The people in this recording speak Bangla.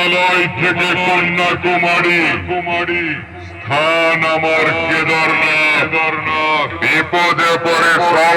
হিমালয় থেকে কন্যাকুমারী কুমারী। স্থান আমার কেদারনাথ। বিপদে পরে সব